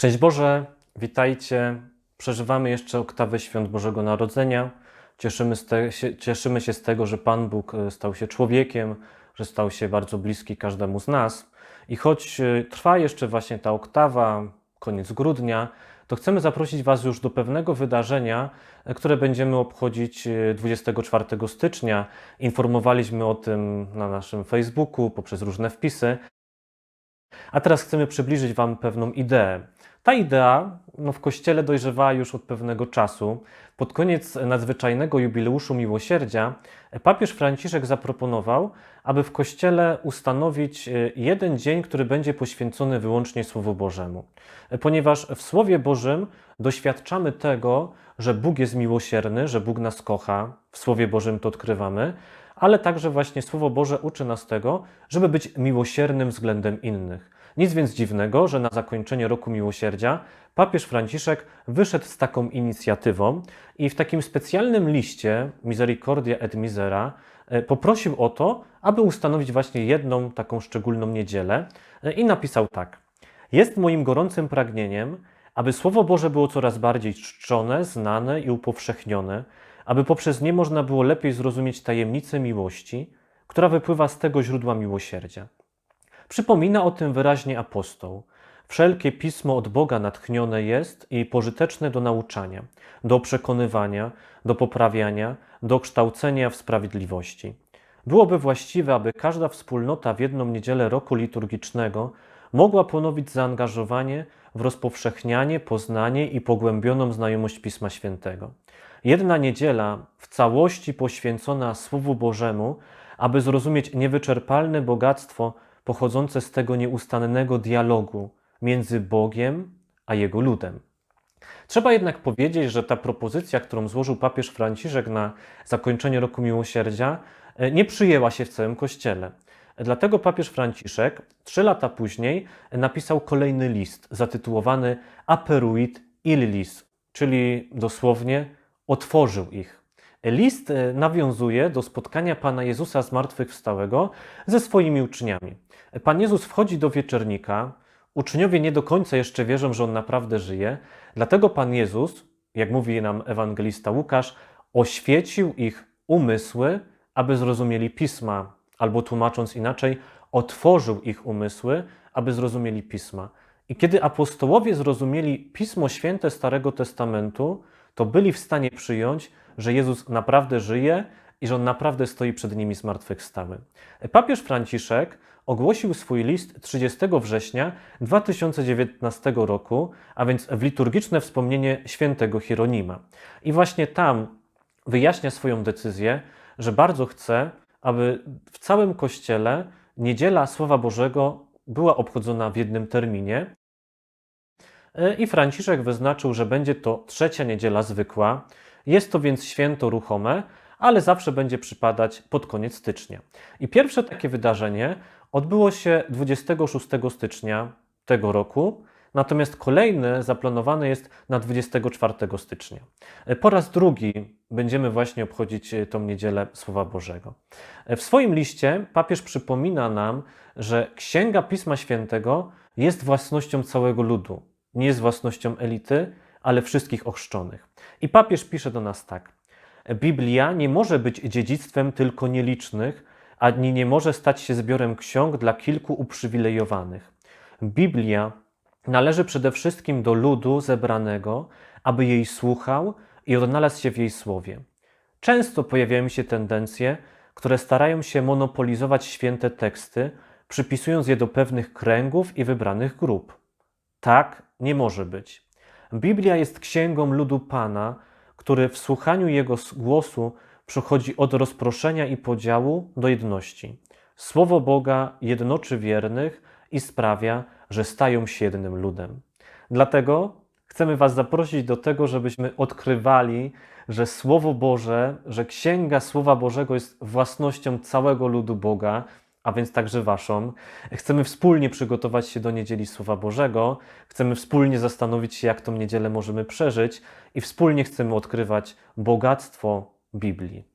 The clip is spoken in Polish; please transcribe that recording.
Szczęść Boże, witajcie. Przeżywamy jeszcze oktawę świąt Bożego Narodzenia. Cieszymy, te, się, cieszymy się z tego, że Pan Bóg e, stał się człowiekiem, że stał się bardzo bliski każdemu z nas. I choć e, trwa jeszcze właśnie ta oktawa, koniec grudnia, to chcemy zaprosić Was już do pewnego wydarzenia, e, które będziemy obchodzić e, 24 stycznia. Informowaliśmy o tym na naszym Facebooku poprzez różne wpisy. A teraz chcemy przybliżyć Wam pewną ideę. Ta idea no, w Kościele dojrzewała już od pewnego czasu. Pod koniec nadzwyczajnego jubileuszu miłosierdzia papież Franciszek zaproponował, aby w Kościele ustanowić e, jeden dzień, który będzie poświęcony wyłącznie Słowu Bożemu. E, Ponieważ w Słowie Bożym doświadczamy tego, że Bóg jest miłosierny, że Bóg nas kocha, w Słowie Bożym to odkrywamy, ale także właśnie Słowo Boże uczy nas tego, żeby być miłosiernym względem innych. Nic więc dziwnego, że na zakończenie roku miłosierdzia papież Franciszek wyszedł z taką inicjatywą i w takim specjalnym liście Misericordia et Misera e, poprosił o to, aby ustanowić właśnie jedną taką szczególną niedzielę e, i napisał tak: Jest moim gorącym pragnieniem, aby Słowo Boże było coraz bardziej czczone, znane i upowszechnione, aby poprzez nie można było lepiej zrozumieć tajemnicę miłości, która wypływa z tego źródła miłosierdzia. Przypomina o tym wyraźnie apostoł. Wszelkie pismo od Boga natchnione jest i pożyteczne do nauczania, do przekonywania, do poprawiania, do kształcenia w sprawiedliwości. Byłoby właściwe, aby każda wspólnota w jedną niedzielę roku liturgicznego mogła ponowić zaangażowanie w rozpowszechnianie, poznanie i pogłębioną znajomość Pisma Świętego. Jedna niedziela w całości poświęcona Słowu Bożemu, aby zrozumieć niewyczerpalne bogactwo pochodzące z tego nieustannego dialogu między Bogiem a Jego ludem. Trzeba jednak powiedzieć, że ta propozycja, którą złożył papież Franciszek na zakończenie roku miłosierdzia, e, nie przyjęła się w całym Kościele. Dlatego papież Franciszek trzy lata później napisał kolejny list zatytułowany Aperuit illis, czyli dosłownie otworzył ich. List e, nawiązuje do spotkania Pana Jezusa zmartwychwstałego ze swoimi uczniami. Pan Jezus wchodzi do wieczernika, uczniowie nie do końca jeszcze wierzą, że On naprawdę żyje, dlatego Pan Jezus, jak mówi nam ewangelista Łukasz, oświecił ich umysły, aby zrozumieli Pisma, albo tłumacząc inaczej, otworzył ich umysły, aby zrozumieli Pisma. I kiedy apostołowie zrozumieli Pismo Święte Starego Testamentu, to byli w stanie przyjąć, że Jezus naprawdę żyje i że On naprawdę stoi przed nimi zmartwychwstały. Papież Franciszek ogłosił swój list 30 września 2019 roku, a więc w liturgiczne wspomnienie świętego Hieronima. I właśnie tam wyjaśnia swoją decyzję, że bardzo chce, aby w całym Kościele niedziela Słowa Bożego była obchodzona w jednym terminie. I Franciszek wyznaczył, że będzie to trzecia niedziela zwykła. Jest to więc święto ruchome, ale zawsze będzie przypadać pod koniec stycznia. I pierwsze takie wydarzenie odbyło się 26 stycznia tego roku, natomiast kolejne zaplanowane jest na 24 stycznia. Po raz drugi będziemy właśnie obchodzić tą niedzielę Słowa Bożego. W swoim liście papież przypomina nam, że Księga Pisma Świętego jest własnością całego ludu, nie jest własnością elity, ale wszystkich ochrzczonych. I papież pisze do nas tak. Biblia nie może być dziedzictwem tylko nielicznych, ani nie może stać się zbiorem ksiąg dla kilku uprzywilejowanych. Biblia należy przede wszystkim do ludu zebranego, aby jej słuchał i odnalazł się w jej słowie. Często pojawiają się tendencje, które starają się monopolizować święte teksty, przypisując je do pewnych kręgów i wybranych grup. Tak nie może być. Biblia jest księgą ludu Pana, który w słuchaniu Jego głosu przechodzi od rozproszenia i podziału do jedności. Słowo Boga jednoczy wiernych i sprawia, że stają się jednym ludem. Dlatego chcemy Was zaprosić do tego, żebyśmy odkrywali, że Słowo Boże, że Księga Słowa Bożego jest własnością całego ludu Boga, a więc także Waszą. Chcemy wspólnie przygotować się do niedzieli Słowa Bożego, chcemy wspólnie zastanowić się, jak tą niedzielę możemy przeżyć i wspólnie chcemy odkrywać bogactwo Biblii.